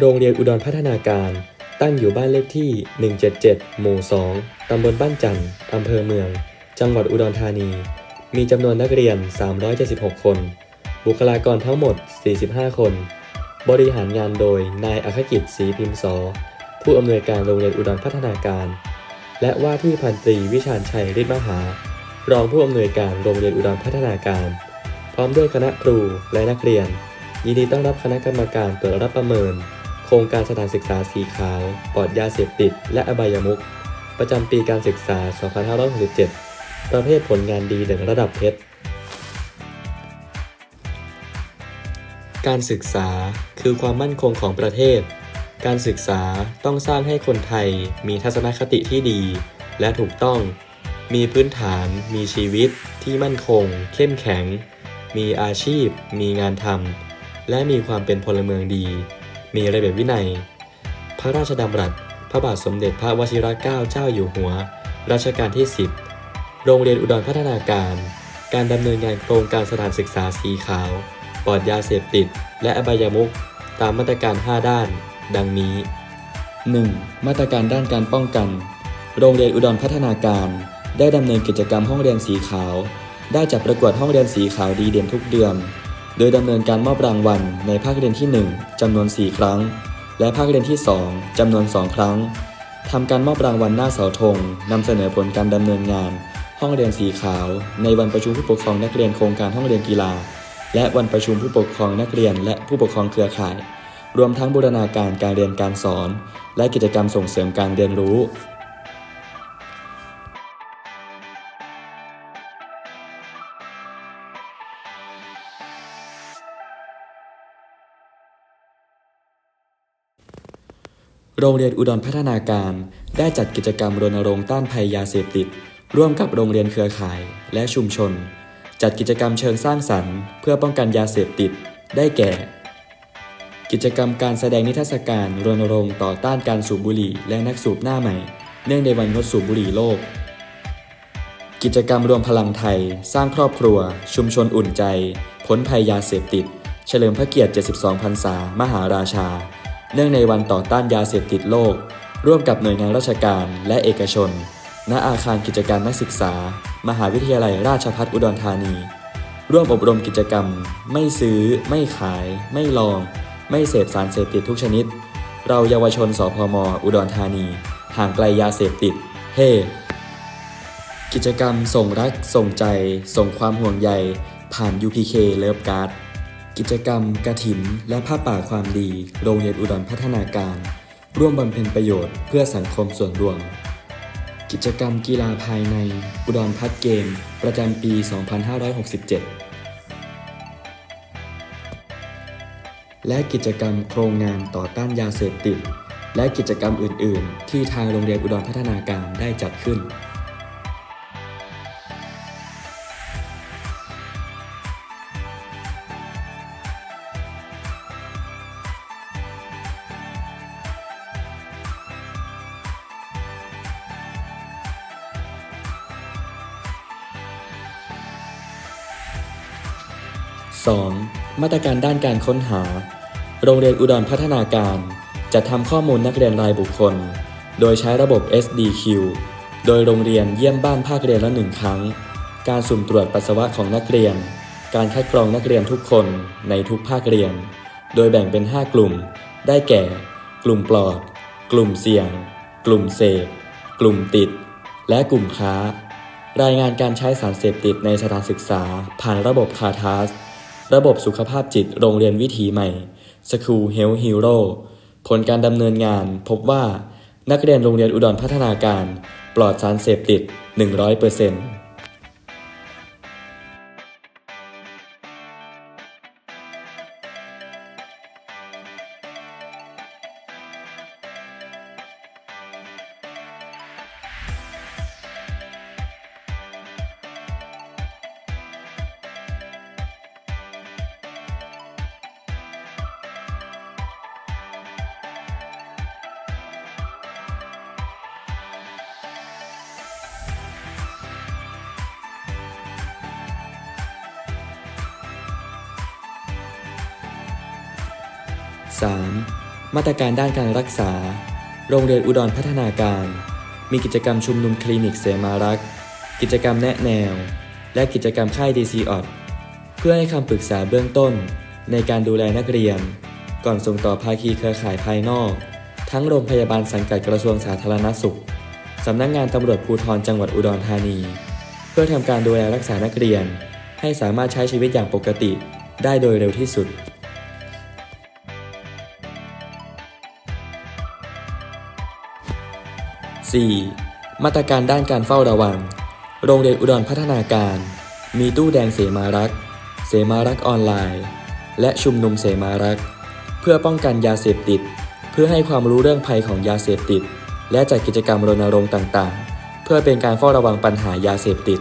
โรงเรียนอุดรพัฒนาการ ตั้งอยู่บ้านเลขที่ 177 หมู่ 2 ตำบลบ้านจันทร์อำเภอเมือง จังหวัดอุดรธานี มีจำนวนนักเรียน 376 คน บุคลากรทั้งหมด 45 คน บริหารงานโดย นายอัคกิจศรีพิมพ์สอผู้อำนวยการโรงเรียนอุดรพัฒนาการ และว่าที่พันตรีวิชาญชัยฤทธิมหา รองผู้อำนวยการโรงเรียนอุดรพัฒนาการ พร้อมด้วยคณะครูและนักเรียน ยินดีต้อนรับคณะกรรมการตรวจรับประเมิน โครงการสถานศึกษาสีขาว ปลอดยาเสพติด และอบายมุขประจำปีการศึกษา 2567 ประเภทผลงานดีเด่นระดับเพชร การศึกษาคือความมั่นคงของประเทศ การศึกษาต้องสร้างให้คนไทยมีทัศนคติที่ดี และถูกต้อง มีพื้นฐาน มีชีวิตที่มั่นคง เข้มแข็ง มีอาชีพ มีงานทำ และมีความเป็นพลเมืองดี มีระเบียบวินัย พระราชดำรัส พระบาทสมเด็จพระวชิรเกล้าเจ้าอยู่หัว รัชกาลที่ 10 โรงเรียนอุดรพัฒนาการ การดำเนินงานโครงการสถานศึกษาสีขาว ปลอดยาเสพติด และอบายมุขตามมาตรการ 5 ด้าน ดังนี้ 1. มาตรการด้านการป้องกัน โรงเรียนอุดรพัฒนาการ ได้ดำเนินกิจกรรมห้องเรียนสีขาว ได้จัดประกวดห้องเรียนสีขาวดีเด่นทุกเดือน โดยดำเนินการมอบรางวัลในภาคเรียนที่ 1จำนวน 4 ครั้ง และภาคเรียนที่ 2จำนวน 2 ครั้งทำการมอบรางวัลหน้าเสาธงนำเสนอผลการดำเนินงาน ห้องเรียนสีขาว ในวันประชุมผู้ปกครองนักเรียนโครงการห้องเรียนกีฬา และวันประชุมผู้ปกครองนักเรียนและผู้ปกครองเครือข่าย รวมทั้งบูรณาการการเรียนการสอน และกิจกรรมส่งเสริมการเรียนรู้ โรงเรียนอุดรพัฒนาการได้จัดกิจกรรมรณรงค์ต้านภัยยาเสพติด ร่วมกับโรงเรียนเครือข่ายและชุมชน จัดกิจกรรมเชิงสร้างสรรค์ เพื่อป้องกันยาเสพติด ได้แก่ กิจกรรมการแสดงนิทรรศการรณรงค์ต่อต้านการสูบบุหรี่ และนักสูบหน้าใหม่ เนื่องในวันงดสูบบุหรี่โลก กิจกรรมรวมพลังไทย สร้างครอบครัว ชุมชนอุ่นใจพ้นภัยยาเสพติด เฉลิมพระเกียรติ 72 พรรษามหาราชา เนื่องในวันต่อต้านยาเสพติดโลก ร่วมกับหน่วยงานราชการและเอกชน ณอาคารกิจการนักศึกษา มหาวิทยาลัยราชภัฏอุดรธานี ร่วมอบรมกิจกรรม ไม่ซื้อ ไม่ขาย ไม่ลอง ไม่เสพสารเสพติดทุกชนิด เราเยาวชนสพม อุดรธานี ห่างไกลยาเสพติด เฮ้กิจกรรมส่งรัก ส่งใจ ส่งความห่วงใย ผ่าน UPK เลิฟ กิจกรรม กระถิน และผ้าป่าความดี โรงเรียนอุดรพัฒนาการ ร่วมบำเพ็ญประโยชน์เพื่อสังคมส่วนรวม กิจกรรมกีฬาภายใน อุดรพัฒเกม ประจำปี 2567 และกิจกรรมโครงงานต่อต้านยาเสพติด และกิจกรรมอื่น ๆ ที่ทางโรงเรียนอุดรพัฒนาการได้จัดขึ้น 2. มาตรการด้านการค้นหา โรงเรียนอุดรพัฒนาการจะทำข้อมูลนักเรียนรายบุคคล โดยใช้ระบบ SDQ โดยโรงเรียนเยี่ยมบ้านภาคเรียนละหนึ่งครั้ง การสุ่มตรวจปัสสาวะของนักเรียน การคัดกรองนักเรียนทุกคนในทุกภาคเรียน โดยแบ่งเป็น 5 กลุ่ม ได้แก่ กลุ่มปลอด กลุ่มเสี่ยง กลุ่มเสพ กลุ่มติด และกลุ่มค้า รายงานการใช้สารเสพติดในสถานศึกษาผ่านระบบคาทาส ระบบสุขภาพจิตโรงเรียนวิถีใหม่ School Health Hero ผลการดำเนินงานพบว่านักเรียนโรงเรียนอุดรพัฒนาการ ปลอดสารเสพติด 100% 3. มาตรการด้านการรักษา โรงเรียนอุดรพัฒนาการ มีกิจกรรมชุมนุมคลินิกเสมารักษ์กิจกรรมแนะแนว และกิจกรรมค่ายดีซีออดเพื่อให้คำปรึกษาเบื้องต้น ในการดูแลนักเรียน ก่อนส่งต่อภาคีเครือข่ายภายนอก ทั้งโรงพยาบาลสังกัดกระทรวงสาธารณสุขสำนักงงานตำรวจภูธรจังหวัดอุดรธานี เพื่อทำการดูแลรักษานักเรียน ให้สามารถใช้ชีวิตอย่างปกติได้โดยเร็วที่สุด 4. มาตรการด้านการเฝ้าระวัง โรงเรียนอุดรพัฒนาการ มีตู้แดงเสมารักษ์เสมารักษ์ออนไลน์ และชุมนุมเสมารักษ์เพื่อป้องกันยาเสพติด เพื่อให้ความรู้เรื่องภัยของยาเสพติด และจัดกิจกรรมรณรงค์ต่างๆ เพื่อเป็นการเฝ้าระวังปัญหายาเสพติด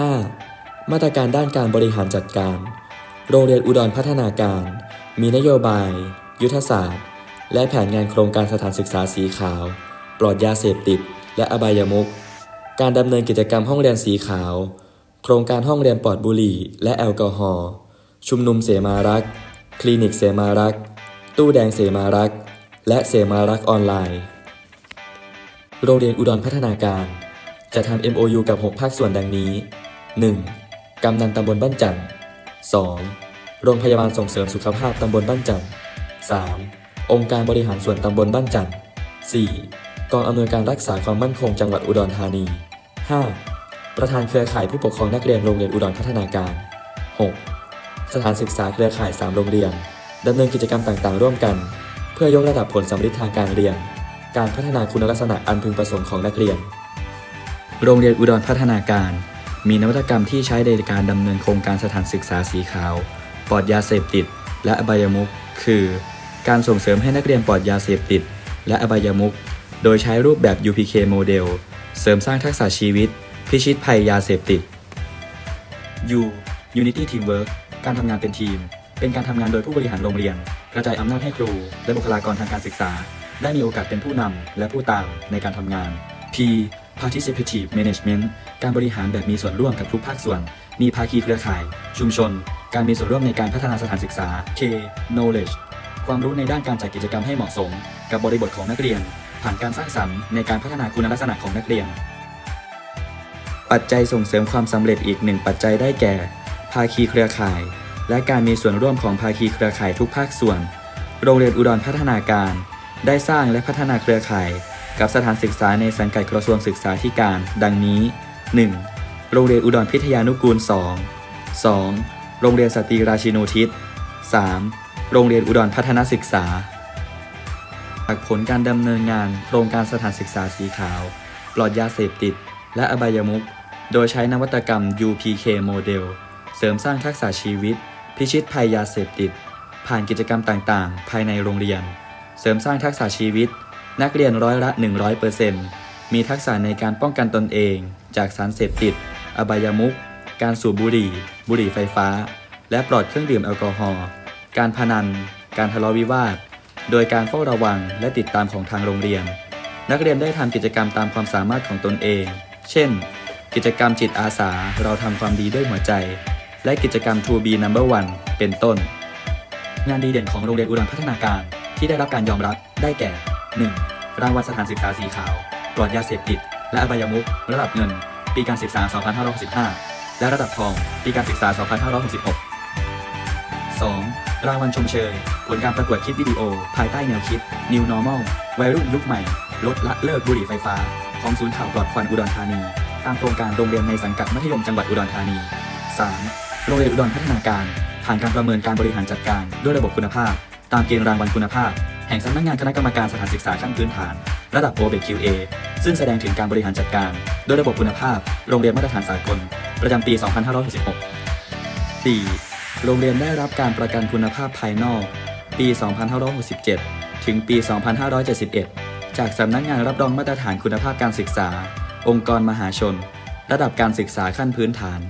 5. มาตรการด้านการบริหารจัดการ โรงเรียนอุดรพัฒนาการ มีนโยบาย ยุทธศาสตร์ และแผนงานโครงการสถานศึกษาสีขาว ปลอดยาเสพติด และอบายมุขการดำเนินกิจกรรมห้องเรียนสีขาว โครงการห้องเรียนปลอดบุหรี่ และแอลกอฮอล์ ชุมนุมเสมารักษ์คลินิกเสมารักษ์ตู้แดงเสมารักษ์และเสมารักษ์ออนไลน์ โรงเรียนอุดรพัฒนาการจะทำ MOU กับ 6 ภาคส่วนดังนี้ 1. กำนันตำบลบ้านจันทร์ 2. โรงพยาบาลส่งเสริมสุขภาพตำบลบ้านจันทร์ 3. องค์การบริหารส่วนตำบลบ้านจันทร์ 4. กองอำนวยการรักษาความมั่นคงจังหวัดอุดรธานี 5. ประธานเครือข่ายผู้ปกครองนักเรียนโรงเรียนอุดรพัฒนาการ 6. สถานศึกษาเครือข่าย 3 โรงเรียนดำเนินกิจกรรมต่างๆ ร่วมกัน เพื่อยกระดับผลสำเร็จทางการเรียน การพัฒนาคุณลักษณะอันพึงประสงค์ของนักเรียน โรงเรียนอุดรพัฒนาการ มีนวัตกรรมที่ใช้ในการดำเนินโครงการสถานศึกษาสีขาว ปลอดยาเสพติด และอบายมุขคือ การส่งเสริมให้นักเรียนปลอดยาเสพติด และอบายมุขโดยใช้รูปแบบ UPK โมเดล เสริมสร้างทักษะชีวิต พิชิตภัยยาเสพติด U Unity Teamwork การทำงานเป็นทีม เป็นการทำงานโดยผู้บริหารโรงเรียน กระจายอำนาจให้ครู และบุคลากรทางการศึกษา ได้มีโอกาสเป็นผู้นำและผู้ตามในการทำงาน P Participative Management การบริหารแบบมีส่วนร่วมกับทุกภาคส่วน มีภาคีเครือข่าย ชุมชน การมีส่วนร่วมในการพัฒนาสถานศึกษา K Knowledge ความรู้ในด้านการจัดกิจกรรมให้เหมาะสม กับบริบทของนักเรียน ผ่านการสร้างสรรค์ในการพัฒนาคุณลักษณะของนักเรียน ปัจจัยส่งเสริมความสำเร็จอีกหนึ่งปัจจัยได้แก่ ภาคีเครือข่าย และการมีส่วนร่วมของภาคีเครือข่ายทุกภาคส่วน โรงเรียนอุดรพัฒนาการ ได้สร้างและพัฒนาเครือข่าย กับสถานศึกษาในสังกัดกระทรวงศึกษาธิการ ดังนี้ 1. โรงเรียนอุดรพิทยานุกูล 2 2. โรงเรียนสตรีราชินูทิศ 3. โรงเรียนอุดรพัฒนศึกษาจากผลการดำเนินงานโครงการสถานศึกษาสีขาว ปลอดยาเสพติด และอบายมุขโดยใช้นวัตกรรม UPK โมเดล เสริมสร้างทักษะชีวิต พิชิตภัยยาเสพติด ผ่านกิจกรรมต่างๆ ภายในโรงเรียน เสริมสร้างทักษะชีวิต นักเรียนร้อยละ 100%มีทักษะในการป้องกันตนเอง จากสารเสพติด อบายมุขการสูบบุหรี่ บุหรี่ไฟฟ้า และปลอดเครื่องดื่มแอลกอฮอล์ การพนัน การทะเลาะวิวาท โดยการเฝ้าระวังและติดตามของทางโรงเรียน นักเรียนได้ทำกิจกรรมตามความสามารถของตนเอง เช่น กิจกรรมจิตอาสา เราทำความดีด้วยหัวใจ และกิจกรรม To Be Number One เป็นต้น งานดีเด่นของโรงเรียนอุดรพัฒนาการที่ได้รับการยอมรับได้แก่ 1. รางวัลสถานศึกษาสีขาวปลอดยาเสพติด และอบายมุขระดับเงิน ปีการศึกษา 2565 และระดับทอง ปีการศึกษา 2566 2. รางวัลชมเชย ผลการประกวดคลิปวิดีโอ ภายใต้แนวคิด New Normal วัยรุ่นยุคใหม่ ลดละเลิกบุหรี่ไฟฟ้า ของศูนย์ข่าวปลอดควันอุดรธานี ตามโครงการโรงเรียนในสังกัดมัธยมจังหวัดอุดรธานี 3. โรงเรียนอุดรพัฒนาการ ผ่านการประเมินการบริหารจัดการด้วยระบบคุณภาพ ตามเกณฑ์รางวัลคุณภาพ แห่งสำนักงานคณะกรรมการสถานศึกษาขั้นพื้นฐาน ระดับ o b e QA ซึ่งแสดงถึงการบริหารจัดการ โดยระบบคุณภาพ โรงเรียนมาตรฐานสากล ประจำปี 2566 4. โรงเรียนได้รับการประกันคุณภาพภายนอก ปี 2567 ถึงปี 2571 จากสำนักงานรับรองมาตรฐานคุณภาพการศึกษา องค์กรมหาชน ระดับการศึกษาขั้นพื้นฐาน